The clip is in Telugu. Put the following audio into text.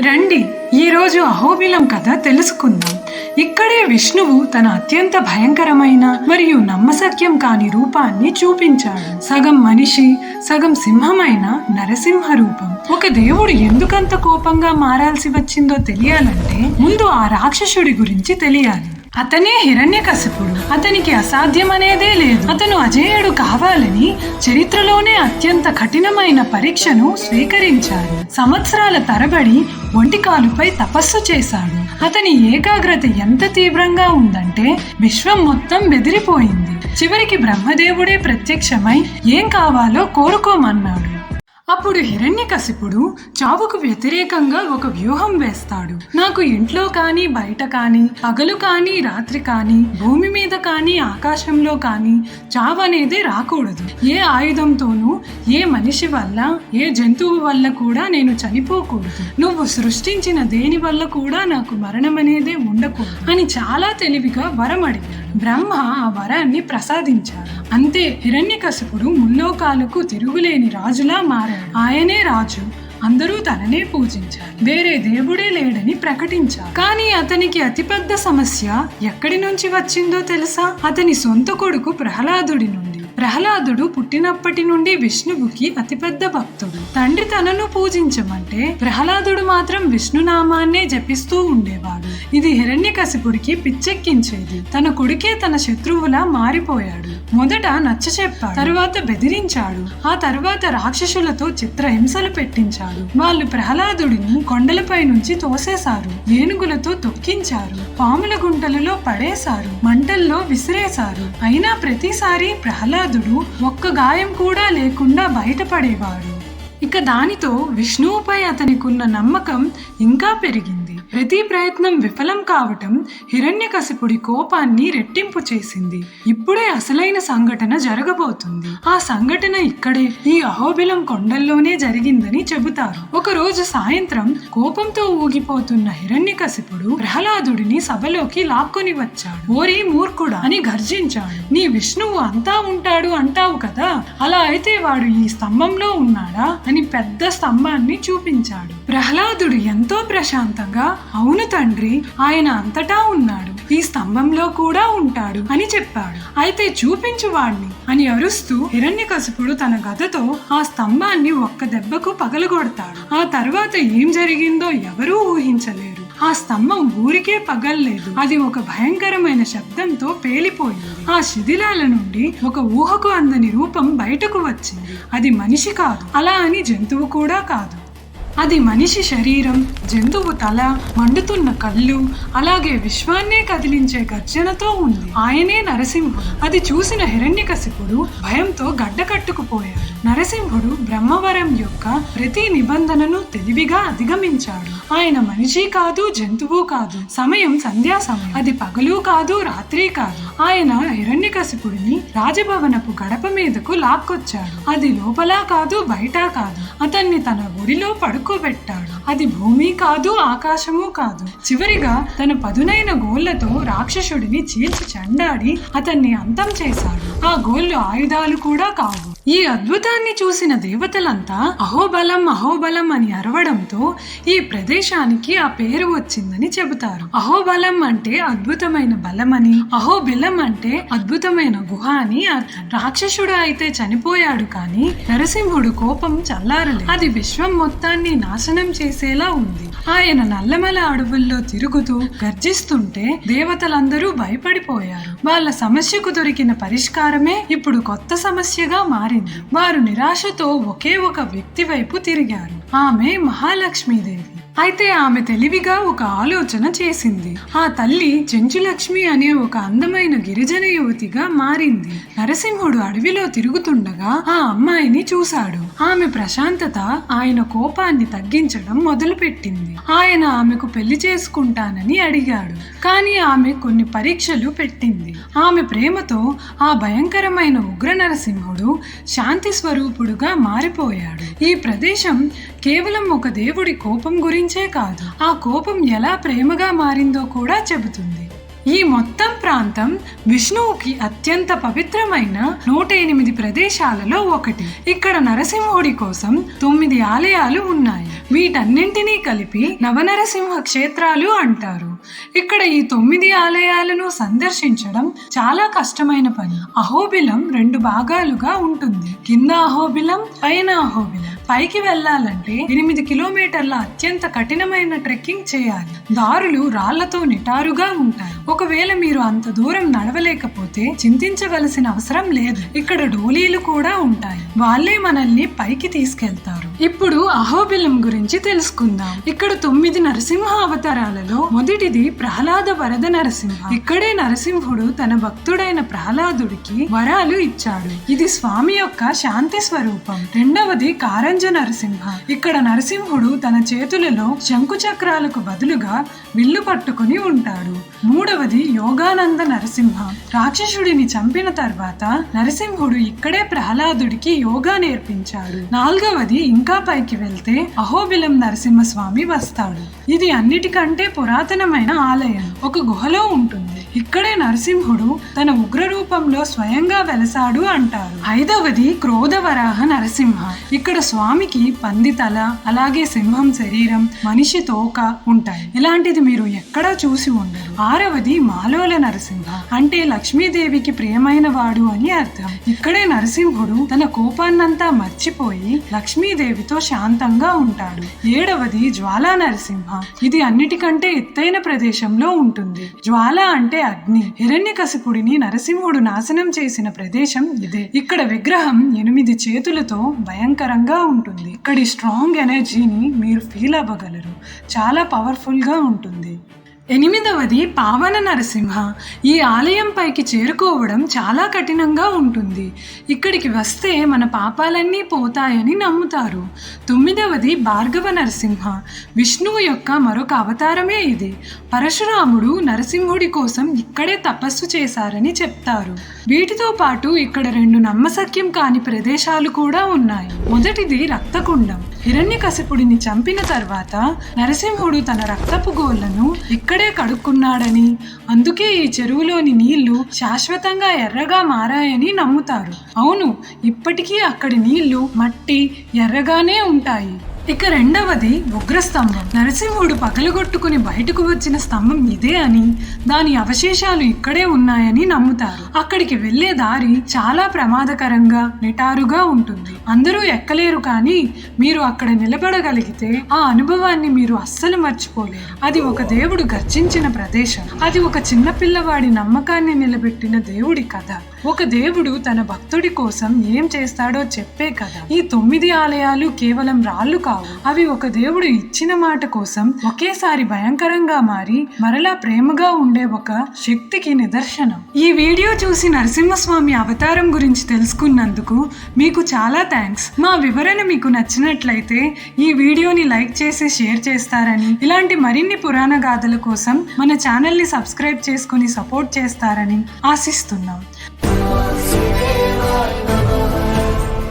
రండి ఈరోజు అహోబిలం కథ తెలుసుకుందాం. ఇక్కడే విష్ణువు తన అత్యంత భయంకరమైన మరియు నమ్మశక్యం కాని రూపాన్ని చూపించాడు. సగం మనిషి సగం సింహమైన నరసింహ రూపం. ఒక దేవుడు ఎందుకంత కోపంగా మారాల్సి వచ్చిందో తెలియాలంటే ముందు ఆ రాక్షసుడి గురించి తెలియాలి. అతనే హిరణ్యకశిపుడు. అతనికి అసాధ్యం అనేదే లేదు. అతను అజేయుడు కావాలని చరిత్రలోనే అత్యంత కఠినమైన పరీక్షను స్వీకరించాడు. సంవత్సరాల తరబడి ఒంటికాలుపై తపస్సు చేశాడు. అతని ఏకాగ్రత ఎంత తీవ్రంగా ఉందంటే విశ్వం మొత్తం బెదిరిపోయింది. చివరికి బ్రహ్మదేవుడే ప్రత్యక్షమై ఏం కావాలో కోరుకోమన్నాడు. అప్పుడు హిరణ్యకశిపుడు చావుకు వ్యతిరేకంగా ఒక వ్యూహం వేస్తాడు. నాకు ఇంట్లో కానీ బయట కానీ పగలు కానీ రాత్రి కానీ భూమి మీద కానీ ఆకాశంలో కానీ చావు అనేది రాకూడదు. ఏ ఆయుధంతోనూ ఏ మనిషి వల్ల ఏ జంతువు వల్ల కూడా నేను చనిపోకూడదు. నువ్వు సృష్టించిన దేని వల్ల కూడా నాకు మరణం అనేదే ఉండకూడదు. అని చాలా తెలివిగా వరం అడిగాడు బ్రహ్మ ఆ వరాన్ని ప్రసాదించాడు. అంతే హిరణ్యకశిపుడు ముల్లోకాలకు తిరుగులేని రాజులా మారాడు. ఆయనే రాజు. అందరూ తననే పూజించారు. వేరే దేవుడే లేడని ప్రకటించారు. కానీ అతనికి అతిపెద్ద సమస్య ఎక్కడి నుంచి వచ్చిందో తెలుసా? అతని సొంత కొడుకు ప్రహ్లాదుడి నుండి. ప్రహ్లాదుడు పుట్టినప్పటి నుండి విష్ణువుకి అతిపెద్ద భక్తుడు. తండ్రి తనను పూజించమంటే ప్రహ్లాదుడు మాత్రం విష్ణునామాన్నే జపిస్తూ ఉండేవాడు. ఇది హిరణ్యకశిపుడికి పిచ్చెక్కించేది. తన కొడుకే తన శత్రువులా మారిపోయాడు. మొదట నచ్చ చెప్పాడు తరువాత బెదిరించాడు. ఆ తర్వాత రాక్షసులతో చిత్రహింసలు పెట్టించాడు. వాళ్ళు ప్రహ్లాదుడిని కొండలపై నుంచి తోసేశారు. ఏనుగులతో తొక్కించారు. పాముల గుంటలలో పడేశారు. మంటల్లో విసిరేశారు. అయినా ప్రతిసారి ప్రహ్లాదుడు ఒక్క గాయం కూడా లేకుండా బయటపడేవాడు. ఇక దానితో విష్ణువుపై అతనికున్న నమ్మకం ఇంకా పెరిగింది. ప్రతి ప్రయత్నం విఫలం కావటం హిరణ్యకశిపుడి కోపాన్ని రెట్టింపు చేసింది. ఇప్పుడే అసలైన సంఘటన జరగబోతుంది. ఆ సంఘటన ఇక్కడే ఈ అహోబిలం కొండల్లోనే జరిగిందని చెబుతారు. ఒక రోజు సాయంత్రం కోపంతో ఊగిపోతున్న హిరణ్యకశిపుడు ప్రహ్లాదుడిని సభలోకి లాక్కొని వచ్చాడు. ఓరి మూర్ఖుడా అని గర్జించాడు. నీ విష్ణువు అంతా ఉంటాడు అంటావు కదా? అలా అయితే వాడు ఈ స్తంభంలో ఉన్నాడా? అని పెద్ద స్తంభాన్ని చూపించాడు. ప్రహ్లాదుడు ఎంతో ప్రశాంతంగా అవును తండ్రి ఆయన అంతటా ఉన్నాడు. ఈ స్తంభంలో కూడా ఉంటాడు అని చెప్పాడు. అయితే చూపించు వాణ్ణి అని అరుస్తూ హిరణ్యకశిపుడు తన గదతో ఆ స్తంభాన్ని ఒక్క దెబ్బకు పగలగొడతాడు. ఆ తర్వాత ఏం జరిగిందో ఎవరూ ఊహించలేరు. ఆ స్తంభం ఊరికే పగల్లేదు. అది ఒక భయంకరమైన శబ్దంతో పేలిపోయింది. ఆ శిథిలాల నుండి ఒక ఊహకు అందని రూపం బయటకు వచ్చింది. అది మనిషి కాదు. అలా అని జంతువు కూడా కాదు. అది మనిషి శరీరం జంతువు తల మండుతున్న కళ్ళు అలాగే విశ్వాన్నే కదిలించే గర్జనతో ఉంది. ఆయనే నరసింహుడు. అది చూసిన హిరణ్యకశిపుడు భయంతో గడ్డకట్టుకుపోయాడు నరసింహుడు బ్రహ్మవరం యొక్క ప్రతి నిబంధనను తెలివిగా అధిగమించాడు. ఆయన మనిషి కాదు జంతువు కాదు. సమయం సంధ్యా సమయం. అది పగలు కాదు రాత్రి కాదు. ఆయన హిరణ్యకశిపుడిని రాజభవనపు గడప మీదకు లాక్కొచ్చాడు. అది లోపల కాదు బయట కాదు. అతన్ని తన గుడిలో పడుకు పడుకోబెట్టాడు. అది భూమి కాదు ఆకాశము కాదు. చివరిగా తన పదునైన గోళ్ళతో రాక్షసుడిని చీల్చి చండాడి అతన్ని అంతం చేశాడు. ఆ గోళ్ళు ఆయుధాలు కూడా కావు. ఈ అద్భుతాన్ని చూసిన దేవతలంతా అహోబలం అహోబలం అని అరవడంతో ఈ ప్రదేశానికి ఆ పేరు వచ్చిందని చెబుతారు. అహోబలం అంటే అద్భుతమైన బలమని అహోబిలం అంటే అద్భుతమైన గుహ అని అర్థం. రాక్షసుడు అయితే చనిపోయాడు కానీ నరసింహుడు కోపం చల్లారలేదు. అది విశ్వం మొత్తాన్ని నాశనం చేసేలా ఉంది. ఆయన నల్లమల అడవుల్లో తిరుగుతూ గర్జిస్తుంటే దేవతలందరూ భయపడిపోయారు. వాళ్ళ సమస్యకు దొరికిన పరిష్కారమే ఇప్పుడు కొత్త సమస్యగా మారి మారింది. వారు నిరాశతో ఒకే ఒక వ్యక్తి వైపు తిరిగారు. ఆమె మహాలక్ష్మీదేవి. అయితే ఆమె తెలివిగా ఒక ఆలోచన చేసింది. ఆ తల్లి చెంచులక్ష్మి అనే ఒక అందమైన గిరిజన యువతిగా మారింది. నరసింహుడు అడవిలో తిరుగుతుండగా ఆ అమ్మాయిని చూశాడు. ఆమె ప్రశాంతత ఆయన కోపాన్ని తగ్గించడం మొదలుపెట్టింది. ఆయన ఆమెకు పెళ్ళి చేసుకుంటానని అడిగాడు. కానీ ఆమె కొన్ని పరీక్షలు పెట్టింది. ఆమె ప్రేమతో ఆ భయంకరమైన ఉగ్ర నరసింహుడు శాంతి స్వరూపుడుగా మారిపోయాడు. ఈ ప్రదేశం కేవలం ఒక దేవుడి కోపం గురించే కాదు ఆ కోపం ఎలా ప్రేమగా మారిందో కూడా చెబుతుంది. ఈ మొత్తం ప్రాంతం విష్ణువుకి అత్యంత పవిత్రమైన నూట ఎనిమిది ప్రదేశాలలో ఒకటి. ఇక్కడ నరసింహుడి కోసం తొమ్మిది ఆలయాలు ఉన్నాయి. వీటన్నింటినీ కలిపి నవనరసింహ క్షేత్రాలు అంటారు. ఇక్కడ ఈ తొమ్మిది ఆలయాలను సందర్శించడం చాలా కష్టమైన పని. అహోబిలం రెండు భాగాలుగా ఉంటుంది. కింద అహోబిలం పైన అహోబిలం. పైకి వెళ్ళాలంటే ఎనిమిది కిలోమీటర్ల అత్యంత కఠినమైన ట్రెక్కింగ్ చేయాలి. దారులు రాళ్ళతో నిటారుగా ఉంటాయి. ఒకవేళ మీరు అంత దూరం నడవలేకపోతే చింతించవలసిన అవసరం లేదు. ఇక్కడ డోలీలు కూడా ఉంటాయి. వాళ్ళే మనల్ని పైకి తీసుకెళ్తారు. ఇప్పుడు అహోబిలం గురించి తెలుసుకుందాం. ఇక్కడ తొమ్మిది నరసింహ అవతారాలలో మొదటిది ప్రహ్లాద వరద నరసింహ. ఇక్కడే నరసింహుడు తన భక్తుడైన ప్రహ్లాదుడికి వరాలు ఇచ్చాడు. ఇది స్వామి యొక్క శాంతి స్వరూపం. రెండవది కారంజ నరసింహ. ఇక్కడ నరసింహుడు తన చేతులలో శంకు చక్రాలకు బదులుగా విల్లు పట్టుకుని ఉంటాడు. మూడవది యోగానంద నరసింహ. రాక్షసుడిని చంపిన తర్వాత నరసింహుడు ఇక్కడే ప్రహ్లాదుడికి యోగా నేర్పించాడు. నాలుగవది ఇంకా పైకి వెళ్తే అహోబిలం నరసింహస్వామి వస్తాడు. ఇది అన్నిటికంటే పురాతనమైన ఆలయం. ఒక గుహలో ఉంటుంది. ఇక్కడే నరసింహుడు తన ఉగ్ర రూపంలో స్వయంగా వెలసాడు అంటారు. ఐదవది క్రోధవరాహ నరసింహ. ఇక్కడ స్వామికి పంది తల అలాగే సింహం శరీరం మనిషి తోక ఉంటాయి. ఇలాంటిది మీరు ఎక్కడా చూసి ఉండరు. ఆరవది మాలోల నరసింహ అంటే లక్ష్మీదేవికి ప్రియమైన వాడు అని అర్థం. ఇక్కడే నరసింహుడు తన కోపాన్నంతా మర్చిపోయి లక్ష్మీదేవితో శాంతంగా ఉంటాడు. ఏడవది జ్వాలా నరసింహ. ఇది అన్నిటికంటే ఎత్తైన ప్రదేశంలో ఉంటుంది. జ్వాల అంటే అగ్ని. హిరణ్యకశిపుడిని నరసింహుడు నాశనం చేసిన ప్రదేశం ఇదే. ఇక్కడ విగ్రహం ఎనిమిది చేతులతో భయంకరంగా ఉంటుంది. ఇక్కడి స్ట్రాంగ్ ఎనర్జీని మీరు ఫీల్ అవ్వగలరు. చాలా పవర్ఫుల్గా ఉంటుంది ఎనిమిదవది పావన నరసింహ. ఈ ఆలయంపైకి చేరుకోవడం చాలా కఠినంగా ఉంటుంది. ఇక్కడికి వస్తే మన పాపాలన్నీ పోతాయని నమ్ముతారు. తొమ్మిదవది భార్గవ నరసింహ. విష్ణువు యొక్క మరొక అవతారమే ఇది. పరశురాముడు నరసింహుడి కోసం ఇక్కడే తపస్సు చేశారని చెప్తారు. వీటితో పాటు ఇక్కడ రెండు నమ్మసక్యం కాని ప్రదేశాలు కూడా ఉన్నాయి. మొదటిది రక్తకుండం. హిరణ్యకశిపుడిని చంపిన తర్వాత నరసింహుడు తన రక్తపు గోళ్ళను ఇక్కడే కడుక్కున్నాడని. అందుకే ఈ చెరువులోని నీళ్ళు శాశ్వతంగా ఎర్రగా మారాయని నమ్ముతారు. అవును ఇప్పటికీ అక్కడి నీళ్ళు మట్టి ఎర్రగానే ఉంటాయి. ఇక రెండవది ఉగ్రస్తంభం. నరసింహుడు పగలగొట్టుకుని బయటకు వచ్చిన స్తంభం ఇదే అని దాని అవశేషాలు ఇక్కడే ఉన్నాయని నమ్ముతారు. అక్కడికి వెళ్ళే దారి చాలా ప్రమాదకరంగా నిటారుగా ఉంటుంది. అందరూ ఎక్కలేరు కానీ మీరు అక్కడ నిలబడగలిగితే ఆ అనుభవాన్ని మీరు అస్సలు మర్చిపోలేరు. అది ఒక దేవుడు గర్జించిన ప్రదేశం. అది ఒక చిన్న పిల్లవాడి నమ్మకాన్ని నిలబెట్టిన దేవుడి కథ. ఒక దేవుడు తన భక్తుడి కోసం ఏం చేస్తాడో చెప్పే కథ. ఈ తొమ్మిది ఆలయాలు కేవలం రాళ్ళు కావు. అవి ఒక దేవుడు ఇచ్చిన మాట కోసం ఒకేసారి భయంకరంగా మారి మరలా ప్రేమగా ఉండే ఒక శక్తికి నిదర్శనం. ఈ వీడియో చూసి నరసింహస్వామి అవతారం గురించి తెలుసుకున్నందుకు మీకు చాలా థ్యాంక్స్ మా వివరణ మీకు నచ్చినట్లయితే ఈ వీడియోని లైక్ చేసి షేర్ చేస్తారని ఇలాంటి మరిన్ని పురాణ గాథల కోసం మన ఛానల్ని సబ్స్క్రైబ్ చేసుకుని సపోర్ట్ చేస్తారని ఆశిస్తున్నాం.